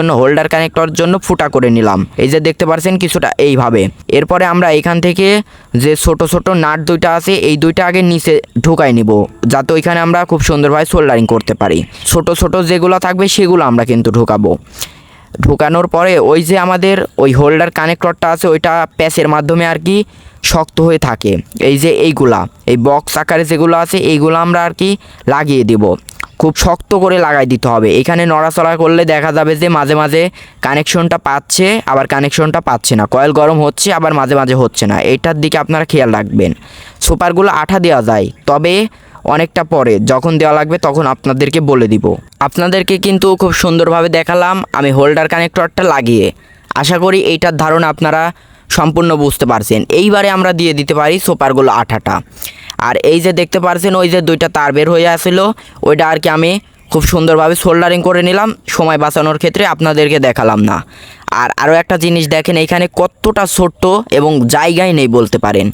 জন্য holder connector জন্য ফুটা করে নিলাম। এই যে দেখতে পাচ্ছেন কিছুটা এইভাবে। এরপরে আমরা এখান থেকে যে ছোট ছোট নাট দুইটা আছে, এই দুইটা আগে নিচে ঢুকাই নিব, যাতে ওইখানে আমরা খুব সুন্দরভাবে সোল্ডারিং করতে পারি। ছোট ছোট যেগুলো থাকবে সেগুলো আমরা কিন্তু ঢুকাবো। ঢুকানোর পরে ওই যে আমাদের ওই হোল্ডার কানেক্টরটা আছে, ওইটা প্যাচের মাধ্যমে আর কি শক্ত হয়ে থাকে। এই যে এইগুলা, এই বক্স আকারে যেগুলো আছে, এইগুলো আমরা আর কি লাগিয়ে দিব। খুব শক্ত করে লাগাই দিতে হবে। এখানে নড়াচড়া করলে দেখা যাবে যে মাঝে মাঝে কানেকশনটা পাচ্ছে, আবার কানেকশনটা পাচ্ছে না। কয়েল গরম হচ্ছে, আবার মাঝে মাঝে হচ্ছে না। এইটার দিকে আপনারা খেয়াল রাখবেন। সুপারগুলো আঠা দেওয়া যায়, তবে অনেকটা পরে। যখন দেওয়া লাগবে তখন আপনাদেরকে বলে দিব। আপনাদেরকে কিন্তু খুব সুন্দরভাবে দেখালাম আমি হোল্ডার কানেক্টরটা লাগিয়ে। আশা করি এইটার ধারণা আপনারা সম্পূর্ণ বুঝতে পারছেন। এইবারে আমরা দিয়ে দিতে পারি সোপারগুলো আঠাটা। আর এই যে দেখতে পারছেন, ওই যে দুইটা তার বের হয়ে আসলো। ওইটা আর কি আমি খুব সুন্দরভাবে সোল্ডারিং করে নিলাম, সময় বাঁচানোর ক্ষেত্রে আপনাদেরকে দেখালাম না। আর আরও একটা জিনিস দেখেন এইখানে কতটা ছোট্ট এবং জায়গায় নেই বলতে পারেন।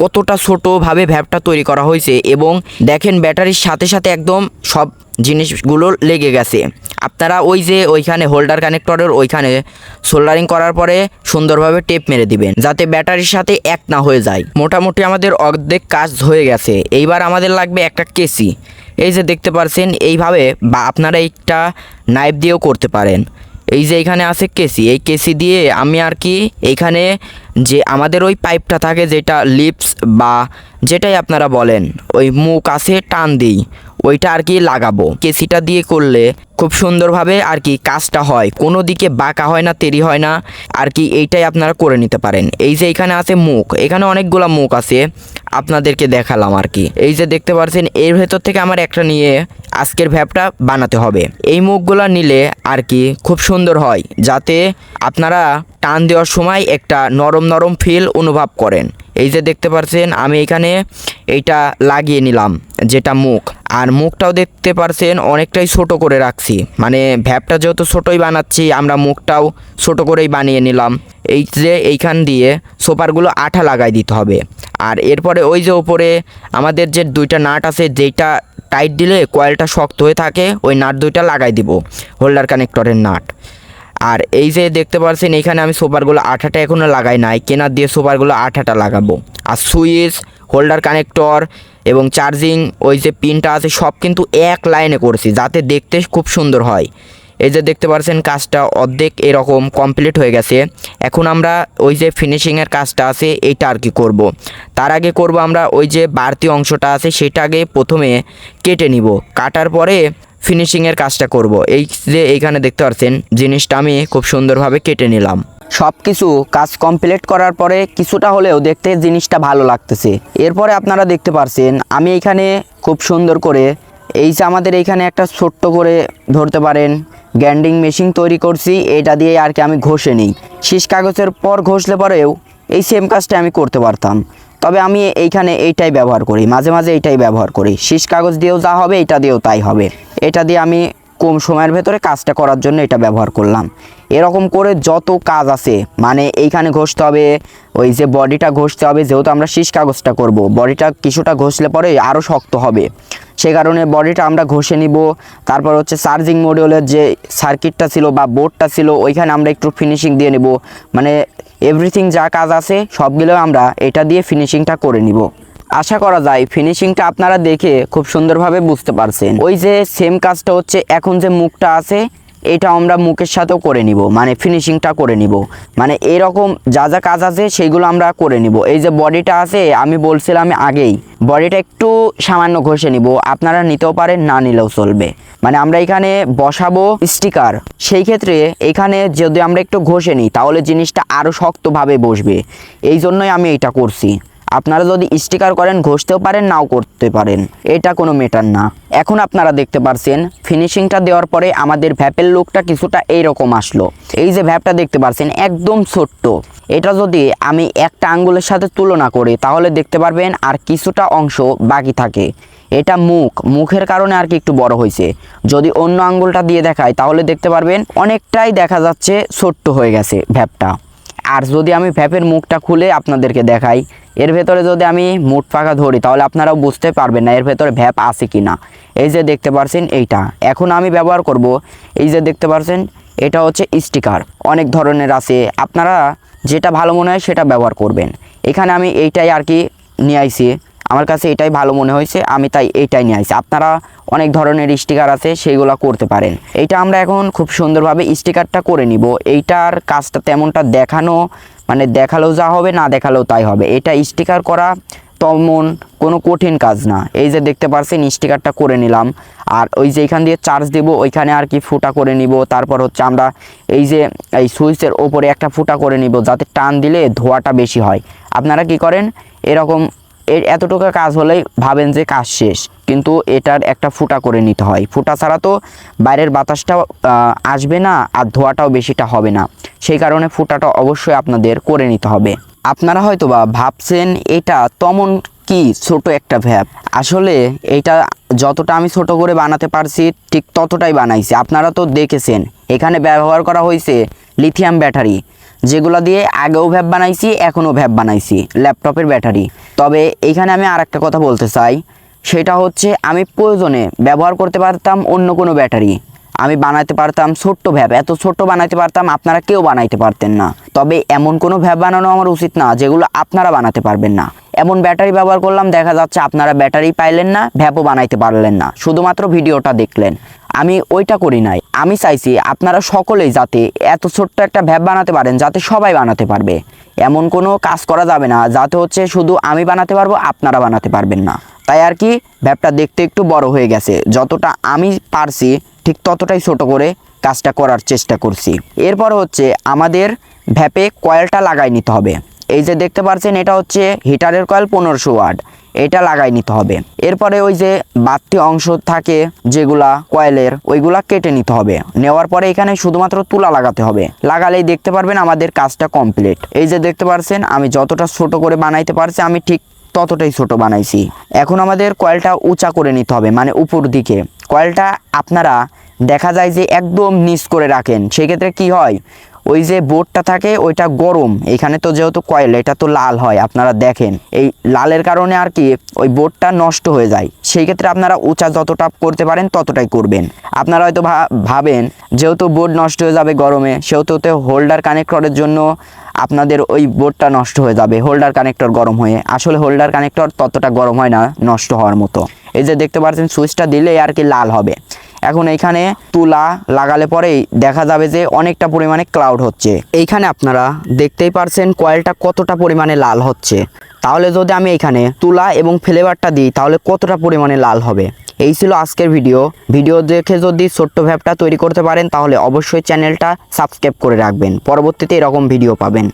কতটা ছোটোভাবে ভ্যাপটা তৈরি করা হয়েছে এবং দেখেন ব্যাটারির সাথে সাথে একদম সব জিনিসগুলো লেগে গেছে। আপনারা ওই যে ওইখানে হোল্ডার কানেক্টরের ওইখানে সোল্ডারিং করার পরে সুন্দরভাবে টেপ মেরে দিবেন, যাতে ব্যাটারির সাথে এক না হয়ে যায়। মোটামুটি আমাদের অর্ধেক কাজ হয়ে গেছে। এইবার আমাদের লাগবে একটা কেসি এই যে দেখতে পারছেন, এইভাবে বা আপনারা একটা নাইফ দিয়েও করতে পারেন। এই যে এখানে আছে কেসি এই কেসি দিয়ে আমি আর কি এইখানে যে আমাদের ওই পাইপটা থাকে, যেটা লিপস বা যেটাই আপনারা বলেন, ওই মুখ আছে, টান দিই। ওইটা আর কি লাগাবো। কেসিটা দিয়ে করলে খুব সুন্দরভাবে আর কি কাজটা হয়। কোনো দিকে বাঁকা হয় না, তেরি হয় না। আর কি এইটাই আপনারা করে নিতে পারেন। এই যে এখানে আছে মুখ, এখানে অনেকগুলো মুখ আছে, আপনাদেরকে দেখালাম আর কি। এই যে দেখতে পাচ্ছেন এর ভেতর থেকে আমার একটা নিয়ে আজকের ভ্যাপটা বানাতে হবে। এই মুখগুলো নিলে আর কি খুব সুন্দর হয়, যাতে আপনারা টান দেওয়ার সময় একটা নরম নরম ফিল অনুভব করেন। এই যে দেখতে পাচ্ছেন আমি এখানে এইটা লাগিয়ে নিলাম, যেটা মুখ। আর মুখটাও দেখতে পারছেন, অনেকটাই ছোট করে রাখছি। মানে ভ্যাপটা যেহেতু ছোটোই বানাচ্ছি, আমরা মুখটাও ছোট করেই বানিয়ে নিলাম। এই যে এইখান দিয়ে সোপারগুলো আঠা লাগাই দিতে হবে। আর এরপরে ওই যে ওপরে আমাদের যে দুইটা নাট আছে, যেইটা টাইট দিলে কয়েলটা শক্ত হয়ে থাকে, ওই নাট দুইটা লাগাই দিব হোল্ডার কানেক্টরের নাট। আর এই যে দেখতে পাচ্ছেন, এখানে আমি সোপারগুলো আঠাটা এখনও লাগাই নাই। কেনার দিয়ে সোপারগুলো আঠাটা লাগাবো। আর সুইচ, হোল্ডার কানেক্টর এবং চার্জিং, ওই যে পিনটা আছে, সব কিন্তু এক লাইনে করছি, যাতে দেখতে খুব সুন্দর হয়। এই যে দেখতে পাচ্ছেন, কাজটা অর্ধেক এরকম কমপ্লিট হয়ে গেছে। এখন আমরা ওই যে ফিনিশিংয়ের কাজটা আছে, এইটা আর কি করব। তার আগে করব আমরা ওই যে বাড়তি অংশটা আছে সেটা আগে প্রথমে কেটে নিব। কাটার পরে ফিনিশিংয়ের কাজটা করব। এই যে এইখানে দেখতে পাচ্ছেন জিনিসটা আমি খুব সুন্দরভাবে কেটে নিলাম। সব কিছু কাজ কমপ্লিট করার পরে কিছুটা হলেও দেখতে জিনিসটা ভালো লাগতেছে। এরপরে আপনারা দেখতে পারছেন, আমি এখানে খুব সুন্দর করে এই যে আমাদের এইখানে একটা ছোট্ট করে ধরতে পারেন গ্যান্ডিং মেশিন তৈরি করছি, এটা দিয়ে আর কি আমি ঘষে নিই। শীষ কাগজের পর ঘষলে পরেও এই সেম কাজটা আমি করতে পারতাম। তবে আমি এইখানে এইটাই ব্যবহার করি, মাঝে মাঝে এইটাই ব্যবহার করি। শীষ কাগজ দিয়েও যা হবে, এটা দিয়েও তাই হবে। এটা দিয়ে আমি কম সময়ের ভেতরে কাজটা করার জন্য এটা ব্যবহার করলাম। এরকম করে যত কাজ আছে মানে এইখানে ঘষতে হবে, ওই যে বডিটা ঘষতে হবে, যেহেতু আমরা শীষ কাগজটা করব, বডিটা কিছুটা ঘষলে পরে আরও শক্ত হবে। সে কারণে বডিটা আমরা ঘষে নিব, তারপর হচ্ছে চার্জিং মডিউলের যে সার্কিটটা ছিল বা বোর্ডটা ছিল, ওইখানে আমরা একটু ফিনিশিং দিয়ে নেব। মানে এভরিথিং যা কাজ আছে, সবগুলো আমরা এটা দিয়ে ফিনিশিংটা করে নিব। আশা করা যায় ফিনিশিংটা আপনারা দেখে খুব সুন্দরভাবে বুঝতে পারছেন। ওই যে সেম কাজটা হচ্ছে, এখন যে মুখটা আছে এটা আমরা মুখের সাথেও করে নিব মানে ফিনিশিংটা করে নিব। মানে এরকম যা যা কাজ আছে সেইগুলো আমরা করে নিব। এই যে বডিটা আছে, আমি বলছিলাম আগেই বডিটা একটু সামান্য ঘষে নিব, আপনারা নিতেও পারেন, না নিলেও চলবে। মানে আমরা এখানে বসাবো স্টিকার সেই ক্ষেত্রে এখানে যদি আমরা একটু ঘষে নিই, তাহলে জিনিসটা আরও শক্তভাবে বসবে। এই জন্যই আমি এটা করছি। আপনারা যদি স্টিকার করেন, ঘষতেও পারেন, নাও করতে পারেন। এটা কোনো মেটার না। এখন আপনারা দেখতে পারছেন ফিনিশিংটা দেওয়ার পরে আমাদের ভ্যাপের লুকটা কিছুটা এইরকম আসলো। এই যে ভ্যাপটা দেখতে পারছেন, একদম ছোট্ট। এটা যদি আমি একটা আঙ্গুলের সাথে তুলনা করি, তাহলে দেখতে পারবেন আর কিছুটা অংশ বাকি থাকে। এটা মুখ। মুখের কারণে আর কি একটু বড় হয়েছে। যদি অন্য আঙ্গুলটা দিয়ে দেখায় তাহলে দেখতে পারবেন অনেকটাই দেখা যাচ্ছে ছোট্ট হয়ে গেছে ভ্যাপটা। আর যদি আমি ভ্যাপের মুখটা খুলে আপনাদেরকে দেখাই এর ভেতরে যদি আমি মুঠ পাখা ধরি, তাহলে আপনারাও বুঝতে পারবেন না এর ভেতরে ভ্যাপ আছে কি না এই যে দেখতে পারছেন এইটা। এখন আমি ব্যবহার করব, এই যে দেখতে পারছেন, এটা হচ্ছে স্টিকার। অনেক ধরনের আছে। আপনারা যেটা ভালো মনে হয় সেটা ব্যবহার করবেন। এখানে আমি এইটাই আর কি নিয়ে আইছি। আমার কাছে এটাই ভালো মনে হয়েছে, আমি তাই এইটাই নিয়ে আইছি। আপনারা অনেক ধরনের স্টিকার আছে, সেইগুলো করতে পারেন। এইটা আমরা এখন খুব সুন্দরভাবে স্টিকারটা করে নিব। এইটার কাজটা তেমনটা দেখানো মানে দেখালেও যা হবে, না দেখালেও তাই হবে। এটা স্টিকার করা তেমন কোনো কঠিন কাজ না। এই যে দেখতে পারছেন স্টিকারটা করে নিলাম। আর ওই যে এখান দিয়ে চার্জ দেব, ওইখানে আর কি ফুটা করে নিব। তারপর হচ্ছে আমরা এই যে, এই সুইচের ওপরে একটা ফুটা করে নিব, যাতে টান দিলে ধোয়াটা বেশি হয়। আপনারা কি করেন, এরকম এর এতটুকু কাজ হলেই ভাবেন যে কাজ শেষ। কিন্তু এটার একটা ফুটা করে নিতে হয়। ফুটা ছাড়া তো বাইরের বাতাসটাও আহ, আসবে না আর ধোয়াটাও বেশিটা হবে না। সেই কারণে ফুটাটা অবশ্যই আপনাদের করে নিতে হবে। আপনারা হয়তো বা ভাবছেন এটা তেমন কি ছোট একটা ভ্যাপ? আসলে এটা যতটা আমি ছোট করে বানাতে পারছি ঠিক ততটাই বানাইছি। আপনারা তো দেখেছেন এখানে ব্যবহার করা হয়েছে লিথিয়াম ব্যাটারি যেগুলো দিয়ে আগেও ভ্যাপ বানাইছি এখনও ভ্যাপ বানাইছি ল্যাপটপের ব্যাটারি। তবে এখানে আমি আর একটা কথা বলতে চাই সেটা হচ্ছে আমি প্রয়োজনে ব্যবহার করতে পারতাম অন্য কোনো ব্যাটারি। আমি বানাতে পারতাম ছোট্ট ভ্যাপ এত ছোট্ট বানাতে পারতাম আপনারা কেউ বানাইতে পারতেন না। তবে এমন কোনো ভ্যাপ বানানো আমার উচিত না, যেগুলো আপনারা বানাতে পারবেন না। এমন ব্যাটারি ব্যবহার করলাম, দেখা যাচ্ছে আপনারা ব্যাটারি পাইলেন না ভ্যাপও বানাইতে পারলেন না। শুধুমাত্র ভিডিওটা দেখলেন। আমি ওইটা করি নাই। আমি চাইছি আপনারা সকলেই যাতে এত ছোট্ট একটা ভ্যাপ বানাতে পারেন, যাতে সবাই বানাতে পারবে। এমন কোনো কাজ করা যাবে না, যাতে হচ্ছে শুধু আমি বানাতে পারব, আপনারা বানাতে পারবেন না। তাই আর কি ভ্যাপটা দেখতে একটু বড় হয়ে গেছে। যতটা আমি পারছি, ঠিক ততটাই ছোট করে কাজটা করার চেষ্টা করছি। এরপর হচ্ছে আমাদের ভ্যাপে কয়েলটা লাগাই নিতে হবে। এই যে দেখতে পাচ্ছেন এটা হচ্ছে হিটারের কয়েল পনেরোশো ওয়াট। এটা লাগাই নিতে হবে। এরপরে ওই যে বাড়তি অংশ থাকে যেগুলা কয়েলের, ওইগুলা কেটে নিতে হবে। নেওয়ার পরে এখানে শুধুমাত্র তুলা লাগাতে হবে। লাগালেই দেখতে পারবেন আমাদের কাজটা কমপ্লিট। এই যে দেখতে পাচ্ছেন আমি যতটা ছোট করে বানাইতে পারছি, আমি ঠিক ততটাই ছোট বানাইছি। এখন আমাদের কয়েলটা উঁচা করে নিতে হবে মানে উপর দিকে। কয়েলটা আপনারা দেখা যায় যে একদম নিচ করে রাখেন। সেক্ষেত্রে কি হয়? ওই যে বোর্ডটা থাকে, ওইটা গরম। এখানে তো যেহেতু কয়েল, এটা তো লাল হয়, আপনারা দেখেন। এই লালের কারণে আর কি ওই বোর্ডটা নষ্ট হয়ে যায়। সেই ক্ষেত্রে আপনারা উঁচা যতটা করতে পারেন, ততটাই করবেন। আপনারা হয়তো ভাবেন, যেহেতু বোর্ড নষ্ট হয়ে যাবে গরমে সেহেতু হোল্ডার কানেক্টরের জন্য আপনাদের ওই বোর্ডটা নষ্ট হয়ে যাবে হোল্ডার কানেক্টর গরম হয়ে। আসলে হোল্ডার কানেক্টর ততটা গরম হয় না, নষ্ট হওয়ার মতো। এই যে দেখতে পাচ্ছেন সুইচটা দিলে আর কি লাল হবে। এখন এইখানে তুলা লাগালে পরেই দেখা যাবে যে অনেকটা পরিমাণে ক্লাউড হচ্ছে। এইখানে আপনারা দেখতেই পারছেন কয়েলটা কতটা পরিমাণে লাল হচ্ছে। তাহলে যদি আমি এখানে তুলা এবং ফ্লেভারটা দিই, তাহলে কতটা পরিমাণে লাল হবে? এই ছিল আজকের ভিডিও ভিডিও দেখে যদি ছোট্ট ভ্যাপটা তৈরি করতে পারেন, তাহলে অবশ্যই চ্যানেলটা সাবস্ক্রাইব করে রাখবেন। পরবর্তীতে এরকম ভিডিও পাবেন।